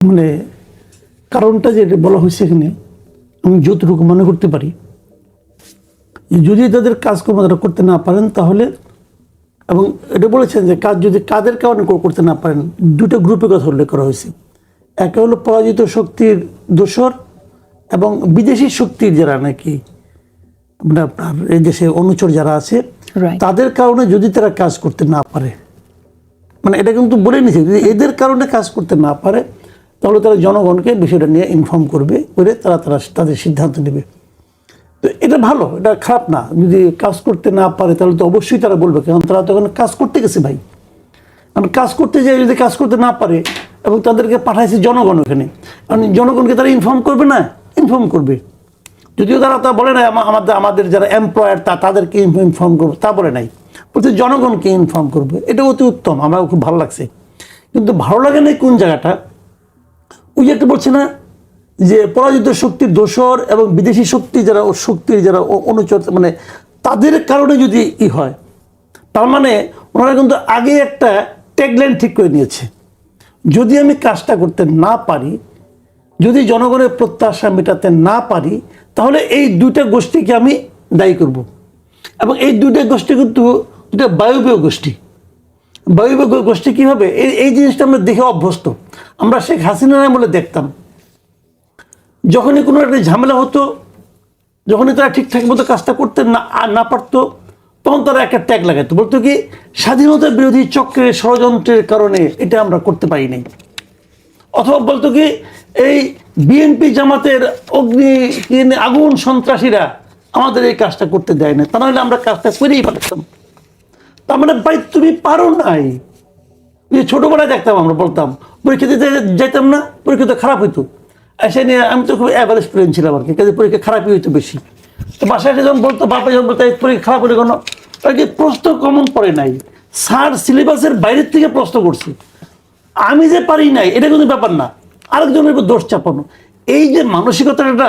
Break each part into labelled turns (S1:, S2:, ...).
S1: মানে কারণটা যেটা বলা হয়েছে এখানে আমি যতটুকু মনে করতে পারি যদি তাদের কাজকর্ম তারা করতে না পারেন তাহলে এবং এটা বলেছেন যে কাজ যদি কাদের কারণে করতে না পারেন দুটো গ্রুপের কথা উল্লেখ করা হয়েছে। একটা হলো পরাজিত শক্তির দোসর এবং বিদেশি শক্তির যারা নাকি মানে আপনার এই দেশে অনুচর যারা আছে তাদের কারণে যদি তারা কাজ করতে না পারে মানে এটা কিন্তু বলে নিছে যদি এদের কারণে কাজ করতে না পারে তাহলে তারা জনগণকে বিষয়টা নিয়ে ইনফর্ম করবে, করে তারা তারা তাদের সিদ্ধান্ত নেবে। তো এটা ভালো, এটা খারাপ না। যদি কাজ করতে না পারে, তাহলে তো অবশ্যই তারা বলবে, কারণ তারা তো ওখানে কাজ করতে গেছে ভাই। কারণ কাজ করতে যায় যদি কাজ করতে না পারে, এবং তাদেরকে পাঠাইছে জনগণ ওখানে, কারণ জনগণকে তারা ইনফর্ম করবে না ইনফর্ম করবে। যদিও তারা তা বলে না আমাদের আমাদের যারা এমপ্লয়ার তা তাদেরকে ইনফর্ম করবে, তা বলে নাই। বলছে জনগণকে ইনফর্ম করবে। এটা অতি উত্তম আমার খুব ভালো লাগছে। কিন্তু ভালো লাগে না কোন জায়গাটা? ওই একটা বলছে না যে পরাজিত শক্তির দোসর এবং বিদেশি শক্তি যারা ও শক্তির যারা অনুচর মানে তাদের কারণে যদি ই হয়, তার মানে ওনারা কিন্তু আগে একটা ট্যাগলাইন ঠিক করে নিয়েছে। যদি আমি কাজটা করতে না পারি, যদি জনগণের প্রত্যাশা মেটাতে না পারি, তাহলে এই দুইটা গোষ্ঠীকে আমি দায়ী করব। এবং এই দুইটা গোষ্ঠী কিন্তু দুটা বায়ুবীয় গোষ্ঠী। বায়ুবীয় গোষ্ঠী কী হবে এই এই জিনিসটা আমরা দেখে অভ্যস্ত। আমরা শেখ হাসিনা বলে দেখতাম। যখনই কোনো একটা ঝামেলা হতো, যখনই তারা ঠিকঠাক মতো কাজটা করতে না না পারতো, তখন তারা একটা ট্যাগ লাগাতো বলতো কি, স্বাধীনতা বিরোধী চক্রের ষড়যন্ত্রের কারণে এটা আমরা করতে পারি নাই। অথবা বলতো কি, এই বিএনপি জামাতের অগ্নি আগুন সন্ত্রাসীরা আমাদের এই কাজটা করতে দেয় না তা নাহলে আমরা কাজটা করেই পাঠাতাম তার মানে ভাই তুমি পারো নাই। যে ছোটবেলায় দেখতাম, আমরা বলতাম, পরীক্ষা দিতে যাইতাম না, পরীক্ষা খারাপ হইতো। এসে নিয়ে আমি তো খুব অ্যাভারেজ স্টুডেন্ট ছিলাম আর কি, কাজে পরীক্ষা খারাপই হইতো বেশি। তো বাসায় যখন বলতো, বাপা যখন বলতো পরীক্ষা খারাপ হলে কোনো? কি প্রশ্ন কমন পড়ে নাই। স্যার সিলেবাসের বাইরের থেকে প্রশ্ন করছে। আমি যে পারি নাই, এটা কিন্তু ব্যাপার না। আরেকজনের উপর দোষ চাপানো। এই যে মানসিকতাটা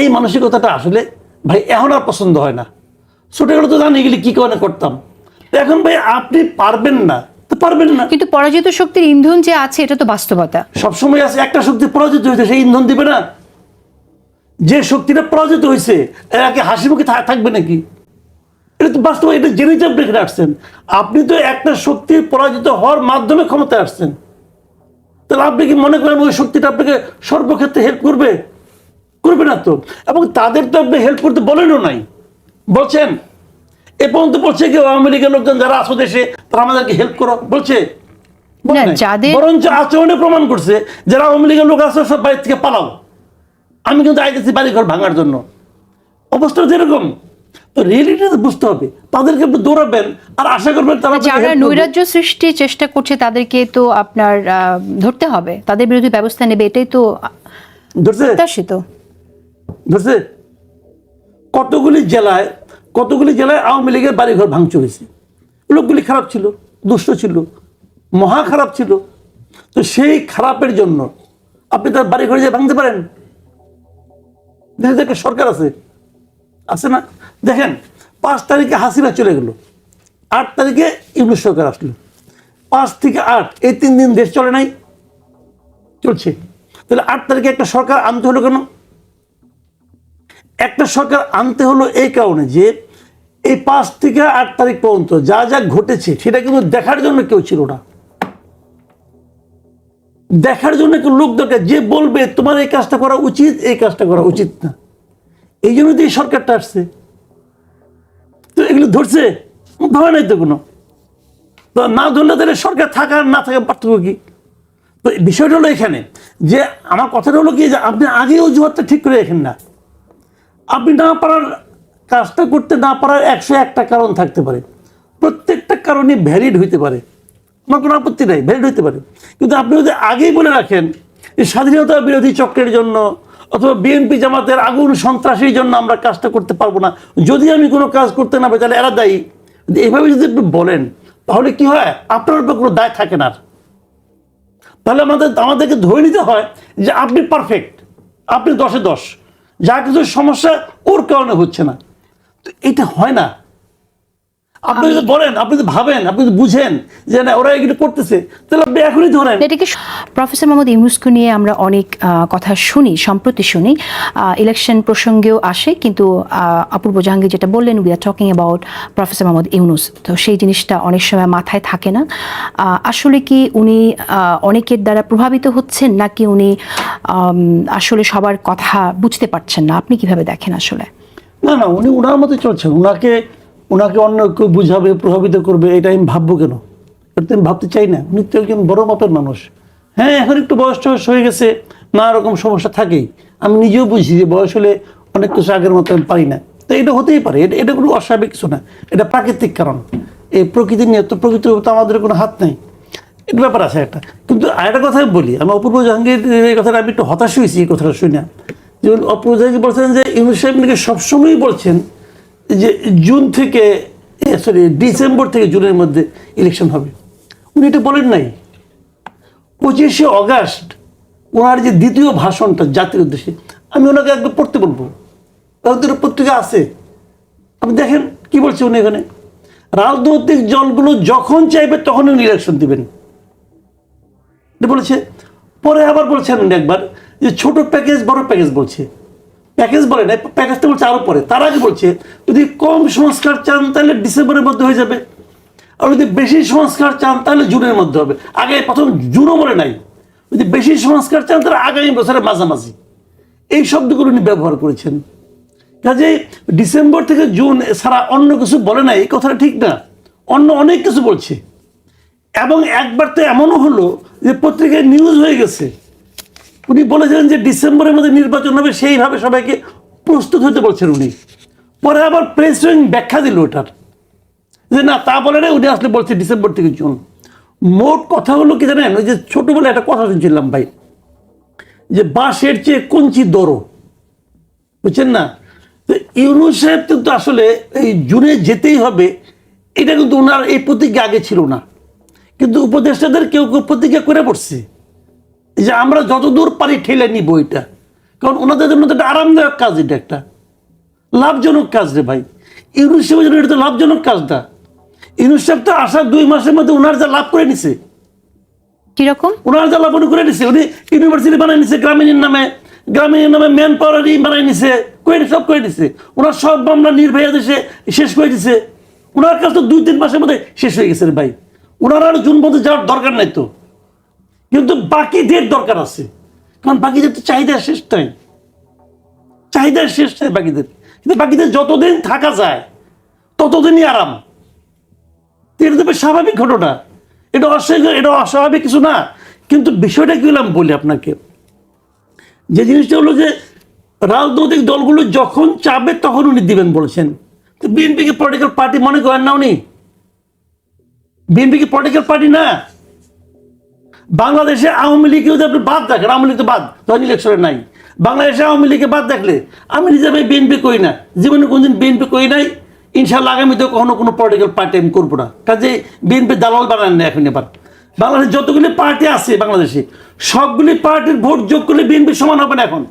S1: এই মানসিকতাটা আসলে ভাই এখন আর পছন্দ হয় না। ছোটগুলো তো জানি এগুলি কি কারণে করতাম। এখন ভাই আপনি পারবেন না তো পারবেন না।
S2: কিন্তু পরাজিত শক্তির ইন্ধন যে আছে এটা তো বাস্তবতা।
S1: সবসময় আছে একটা শক্তি পরাজিত হয়েছে সেই ইন্ধন দিবে না। যে শক্তিটা পরাজিত হয়েছে এরাকে হাসি মুখে থাকবে নাকি? এটা তো বাস্তব এটা জেনে যে আপনি এখানে আসছেন। আপনি তো একটা শক্তি পরাজিত হওয়ার মাধ্যমে ক্ষমতায় আসছেন। তাহলে আপনি কি মনে করেন ওই শক্তিটা আপনাকে সর্বক্ষেত্রে হেল্প করবে? করবে না তো। এবং তাদের তো আপনি হেল্প করতে বলেনও নাই। বলছেন? এ পর্যন্ত বলছে কি আওয়ামী লীগের লোকজন যারা আসো দেশে তারা আমাদেরকে হেল্প করো। বলছে বরঞ্চ আচরণে প্রমাণ করছে যারা আওয়ামী লীগের লোক আছে সব বাড়ি থেকে পালাও। আমি কিন্তু আইতেছি ভাঙার জন্য। অবস্থা যেরকম তো রিয়েলিটি বুঝতে হবে তাদেরকে আপনি দৌড়াবেন আর আশা করবেন তারা
S2: যারা নৈরাজ্য সৃষ্টির চেষ্টা করছে তাদেরকে তো আপনার ধরতে হবে। তাদের বিরুদ্ধে ব্যবস্থা নেবে এটাই তো
S1: ধরছে?
S2: প্রত্যাশিত।
S1: ধরছে? কতগুলি জেলায় কতগুলি জেলায় আওয়ামী লীগের বাড়িঘর ভাঙচুর হয়েছে? লোকগুলি খারাপ ছিল, দুষ্ট ছিল, মহা খারাপ ছিল। তো সেই খারাপের জন্য আপনি তার বাড়ি ঘরে যেয়ে ভাঙতে পারেন? দেখেন একটা সরকার আছে। আছে না? দেখেন, পাঁচ তারিখে হাসিনা চলে গেল। আট তারিখে ইংলিশ সরকার আসলো। পাঁচ থেকে আট, এই তিন দিন দেশ চলে নাই। চলছে। তাহলে আট তারিখে একটা সরকার আনতে হলো কেন? একটা সরকার আনতে হলো এই কারণে যে এই পাঁচ থেকে আট তারিখ পর্যন্ত যা যা ঘটেছে, সেটা কিন্তু দেখার জন্য কেউ ছিল না। দেখার জন্য কেউ লোক দরকার, যে বলবে তোমার এই কাজটা করা উচিত, এই কাজটা করা উচিত না। এই জন্য তো এই সরকারটা আসছে। তো এগুলো ধরছে, ধরে নাই তো কোনো। তো না ধরলে তাহলে সরকার থাকা না থাকা পার্থক্য কি? তো বিষয়টা হলো এখানে, যে আমার কথাটা হলো কি, যে আপনি আগে অজুহাতটা ঠিক করে রাখেন না। আপনি না পারার কাজটা করতে না পারার একশো একটা কারণ থাকতে পারে। প্রত্যেকটা কারণে ভ্যালিড হইতে পারে। আমার কোনো আপত্তি নাই ভ্যালিড হইতে পারে। কিন্তু আপনি যদি আগেই বলে রাখেন যে স্বাধীনতা বিরোধী চক্রের জন্য অথবা বিএনপি জামাতের আগুন সন্ত্রাসীর জন্য আমরা কাজটা করতে পারব না, যদি আমি কোনো কাজ করতে না পারি, তাহলে এরা দায়ী। এভাবে যদি আপনি বলেন, তাহলে কি হয়? আপনার উপর কোনো দায় থাকে না। তাহলে আমাদের, আমাদেরকে ধরে নিতে হয় যে আপনি পারফেক্ট আপনি দশে দশ। যা কিছু সমস্যা ওর কারণে হচ্ছে না। তো এটা হয় না। আপনি যদি বলেন আপনি যদি ভাবেন আপনি যদি বুঝেন যে না ওরা এগুলো করতেছে তাহলে আপনি এখনই ধরেন।
S2: এটাকে প্রফেসর মোহাম্মদ ইউনুসকে নিয়ে আমরা অনেক কথা শুনি সম্প্রতি শুনি। ইলেকশন প্রসঙ্গেও আসে কিন্তু অপূর্ব জাহাঙ্গীর যেটা বললেন we are talking about professor Mohammad Yunus. তো সেই জিনিসটা অনেক সময় মাথায় থাকে না। আহ, আসলে কি উনি আহ, অনেকের দ্বারা প্রভাবিত হচ্ছেন নাকি উনি আসলে সবার কথা বুঝতে পারছেন না? আপনি কীভাবে দেখেন আসলে?
S1: না না উনি ওনার মতো চলছেন। ওনাকে ওনাকে অন্য কেউ বুঝাবে, প্রভাবিত করবে, এটা আমি ভাববো কেন? এটা আমি ভাবতে চাই না। উনি তো একজন বড় মাপের মানুষ। হ্যাঁ এখন একটু বয়স টয়স হয়ে গেছে, নানা রকম সমস্যা থাকেই। আমি নিজেও বুঝি যে বয়স হলে অনেক কিছু আগের মতো আমি পারি না। তো এটা হতেই পারে, এটা এটা কোনো অস্বাভাবিক কিছু না। এটা প্রাকৃতিক কারণ। এই প্রকৃতি নিয়ে তো প্রকৃতির তো আমাদের কোনো হাত নেই। এটা ব্যাপার আছে একটা। কিন্তু আরেকটা কথা আমি বলি, আমি অপূর্ব জাহাঙ্গীর এই কথাটা আমি একটু হতাশ হয়েছি এই কথাটা শুনে। যেমন অপূর্ব জাহাঙ্গীর বলছেন যে, ইউনুস সাহেব নাকি সবসময়ই বলছেন যে জুন থেকে সরি ডিসেম্বর থেকে জুনের মধ্যে ইলেকশন হবে। উনি এটা বলেন নাই। পঁচিশে অগাস্ট ওনার যে দ্বিতীয় ভাষণটা জাতির উদ্দেশ্যে, আমি ওনাকে একবার পড়তে বলব। তাদের পত্রিকা আছে। আপনি দেখেন কি বলছে উনি এখানে। রাজনৈতিক দলগুলো যখন চাইবে তখন উনি ইলেকশন দিবেন। বলেছে। পরে আবার বলছেন উনি একবার যে ছোট প্যাকেজ বড় প্যাকেজ বলছে। প্যাকেজ বলে না প্যাকেজটা বলছে আরও পরে। তার আগে বলছে, যদি কম সংস্কার চান তাহলে ডিসেম্বরের মধ্যে হয়ে যাবে। আর যদি বেশি সংস্কার চান তাহলে জুনের মধ্যে হবে। আগে প্রথম জুনও বলে নাই। যদি বেশি সংস্কার চান তাহলে আগামী বছরের মাঝামাঝি। এই শব্দগুলো উনি ব্যবহার করেছেন। কাজে ডিসেম্বর থেকে জুন ছাড়া অন্য কিছু বলে নাই, এই কথাটা ঠিক না। অন্য অনেক কিছু বলছে। এবং একবার তো এমনও হলো যে পত্রিকায় নিউজ হয়ে গেছে। উনি বলেছিলেন যে ডিসেম্বরের মধ্যে নির্বাচন হবে, সেইভাবে সবাইকে প্রস্তুত হতে বলছেন উনি। পরে আবার প্রেস উইং ব্যাখ্যা দিল ওটার। যে না, তা বলে না উনি আসলে বলছে ডিসেম্বর থেকে জুন। মোট কথা হলো কি জানেন, ওই যে ছোটবেলায় একটা কথা শুনছিলাম ভাই, যে বাঁশের চেয়ে কঞ্চি দরো বুঝছেন না? তো ইউনুস সাহেব কিন্তু আসলে এই জুনে যেতেই হবে, এটা কিন্তু ওনার এই প্রতিজ্ঞা আগে ছিল না। কিন্তু উপদেষ্টাদের কেউ কেউ প্রতিজ্ঞা করে পড়ছে যে আমরা যতদূর পারি ঠেলে নিব এটা। কারণ ওনাদের জন্য তো একটা আরামদায়ক কাজ এটা একটা। লাভজনক কাজ রে ভাই। ইউনুস সাহেবের জন্য এটা তো লাভজনক কাজটা। ইউনুস সাহেব তো আসার দুই মাসের মধ্যে ওনার যা লাভ করে নিছে।
S2: কীরকম?
S1: ওনার যা লাভ করে নিছে। উনি ইউনিভার্সিটি বানাই নিছে গ্রামীণের নামে। গ্রামীণের নামে ম্যান পাওয়ারই বানাই নিছে করে সব করে নিছে। ওনার সব মামলা নির্ভয়া দেশে শেষ করে দিছে। ওনার কাজ তো দুই তিন মাসের মধ্যে শেষ হয়ে গেছে রে ভাই। ওনার আর জুন মধ্যে যাওয়ার দরকার নাই তো। কিন্তু বাকিদের দরকার আছে। কারণ বাকিদের তো চাহিদা শেষ নাই চাহিদা শেষ নাই বাকিদের। কিন্তু বাকিদের যতদিন থাকা যায়, ততদিনই আরাম। এটা তো স্বাভাবিক ঘটনা। এটা অস্বাভাবিক এটা অস্বাভাবিক কিছু না। কিন্তু বিষয়টা কি হলাম বলি আপনাকে। যে জিনিসটা হলো যে, রাজনৈতিক দলগুলো যখন চাবে তখন উনি দিবেন বলেছেন। তো বিএনপিকে পলিটিক্যাল পার্টি মনে করেন না উনি? বিএনপি কি পলিটিক্যাল পার্টি না। বাংলাদেশে আওয়ামী লীগকেও যদি আপনি বাদ দেখেন, আওয়ামী লীগ তো বাদ, তখন ইলেকশনে নাই। বাংলাদেশে আওয়ামী লীগকে বাদ দেখলে, আমি নিজে আমি বিএনপি করি না, জীবনে কোনদিন বিএনপি করি নাই ইনশাল্লাহ আগামীতে কখনো কোনো পলিটিক্যাল পার্টি আমি করব না। কাজে বিএনপি দালাল বানান না এখন এবার। বাংলাদেশে যতগুলি পার্টি আছে বাংলাদেশে, সবগুলি পার্টির ভোট যোগ করলে বিএনপি সমান হবে না এখন।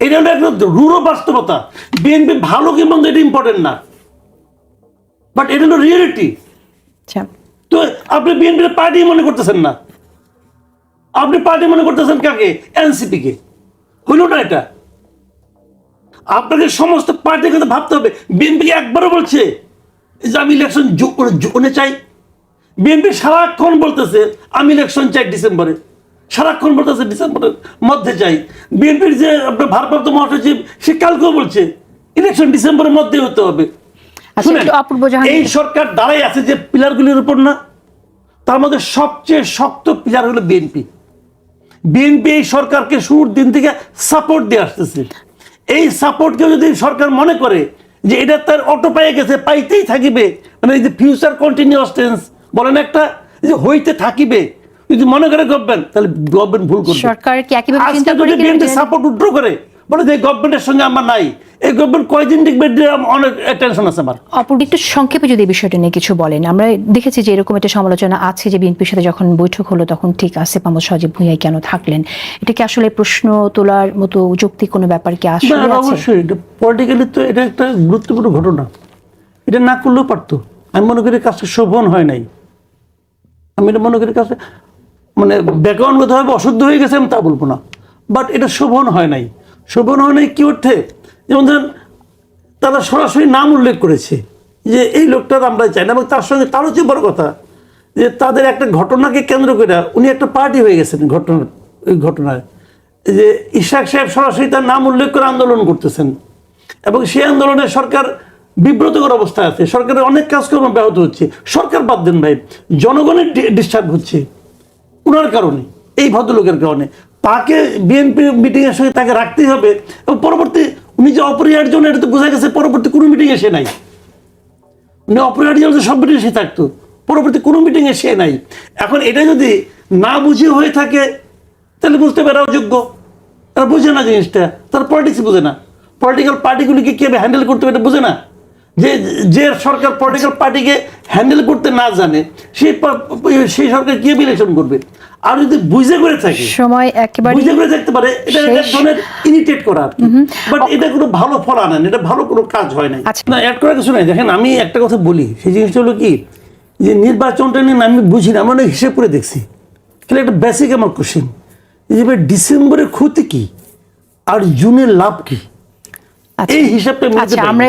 S1: এটা হলো একটা রূঢ় বাস্তবতা। বিএনপি ভালো কি মন্দ এটা ইম্পর্টেন্ট না। বাট এটা হলো রিয়েলিটি
S2: আচ্ছা।
S1: তো আপনি বিএনপির পার্টি মনে করতেছেন না? আপনি পার্টি মনে করতেছেন কাকে? এনসিপি কে। হইল না এটা? আপনাকে সমস্ত পার্টির কথা ভাবতে হবে। বিএনপি একবারও বলছে যে আমি ইলেকশন জোনে চাই। বিএনপি সারাক্ষণ বলতেছে, আমি ইলেকশন চাই ডিসেম্বরে। সারাক্ষণ বলতেছে ডিসেম্বরের মধ্যে চাই। বিএনপির যে আপনার ভারপ্রাপ্ত মহাসচিব, সে কালকেও বলছে ইলেকশন ডিসেম্বরের মধ্যে হতে হবে। এই সরকার দাঁড়াই আছে যে পিলারগুলির উপর না তার মধ্যে সবচেয়ে শক্ত পিলার হলো বিএনপি। বিএনপি এই সরকারকে শুরুর দিন থেকে সাপোর্ট দিয়ে আসতেছে। এই সাপোর্টকে যদি সরকার মনে করে যে এটা তার অটো পেয়ে গেছে পাইতেই থাকিবে মানে এই যে ফিউচার কন্টিনিউয়াস টেন্স বলেন একটা যে হইতে থাকিবে যদি মনে করে গভর্নমেন্ট তাহলে গভর্নমেন্ট ভুল করবে।
S2: সরকার কি একইভাবে চিন্তা করে
S1: যদি বিএনপি সাপোর্ট উড্র করে বলে যে গভর্নমেন্টের সঙ্গে আমার নাই। এই গভর্নমেন্ট কয়দিন দেখবে অনেক টেনশন আছে আমার।
S2: অপূর্ব একটু সংক্ষেপে যদি এই বিষয়টা নিয়ে কিছু বলেন আমরা দেখেছি যে এরকম একটা সমালোচনা আছে যে বিএনপির সাথে যখন বৈঠক হলো তখন ঠিক আছে মোহাম্মদ সজীব ভুঁইয়াই কেন থাকলেন? এটা কি আসলে প্রশ্ন তোলার মতো যুক্তি কোনো ব্যাপার কি আসলে
S1: অবশ্যই। পলিটিক্যালি তো এটা একটা গুরুত্বপূর্ণ ঘটনা। এটা না করলেও পারতো। আমি মনে করি কাজটা শোভন হয় নাই। আমি এটা মনে করি কাজটা মানে ব্যাকরণগতভাবে অশুদ্ধ হয়ে গেছে আমি তা বলব না। বাট এটা শোভন হয় নাই। শোভন হয় নাই কি অর্থে? যেমন ধরেন, তারা সরাসরি নাম উল্লেখ করেছে যে এই লোকটার আমরা চাই না, এবং তার সঙ্গে তার হচ্ছে বড় কথা যে তাদের একটা ঘটনাকে কেন্দ্র করে উনি একটা পার্টি হয়ে গেছেন ঘটনা ওই ঘটনায়। যে ইশাক সাহেব সরাসরি তার নাম উল্লেখ করে আন্দোলন করতেছেন, এবং সেই আন্দোলনে সরকার বিব্রতকর অবস্থায় আছে। সরকারের অনেক কাজকর্ম ব্যাহত হচ্ছে। সরকার বাদ দেন ভাই, জনগণের ডিস্টার্ব হচ্ছে। ওনার কারণে, এই ভদ্রলোকের কারণে। তাকে বিএনপি মিটিং এর সঙ্গে তাকে রাখতেই হবে। এবং পরবর্তী উনি যে অপরিহার্য এটা তো বোঝা গেছে, পরবর্তী কোনো মিটিং এসে নাই। উনি অপরিহার্য সব মিটিং এসে থাকতো, পরবর্তী কোনো মিটিং এসে নাই। এখন এটা যদি না বুঝে হয়ে থাকে, তাহলে বুঝতে পারা অযোগ্য তারা বোঝে না জিনিসটা, তারা পলিটিক্স বোঝে না। পলিটিক্যাল পার্টিগুলিকে কীভাবে হ্যান্ডেল করতে হবে এটা বোঝে না? যে যে সরকার পলিটিক্যাল পার্টিকে হ্যান্ডেল করতে না জানে, সেই সেই সরকার কীভাবে ইলেকশন করবে? আর যদি বুঝে করে থাকে
S2: সময় একেবারে
S1: বুঝে করে থাকতে পারে এটা এক ধরনের ইরিটেট করা বাট এটা কোনো ভালো ফল আনে না, এটা ভালো কোনো কাজ হয় না
S2: আচ্ছা।
S1: না অ্যাড করার কিছু নাই। দেখেন আমি একটা কথা বলি সেই জিনিসটা হলো কি যে নির্বাচনটা নিয়ে আমি বুঝি না আমি অনেক হিসেব করে দেখছি। তাহলে একটা বেসিক আমার কোশ্চেন যে ভাই ডিসেম্বরের ক্ষতি কি? আর জুনের লাভ কি?
S2: আচ্ছা।
S1: এই হিসাবটা
S2: আচ্ছা। আমরা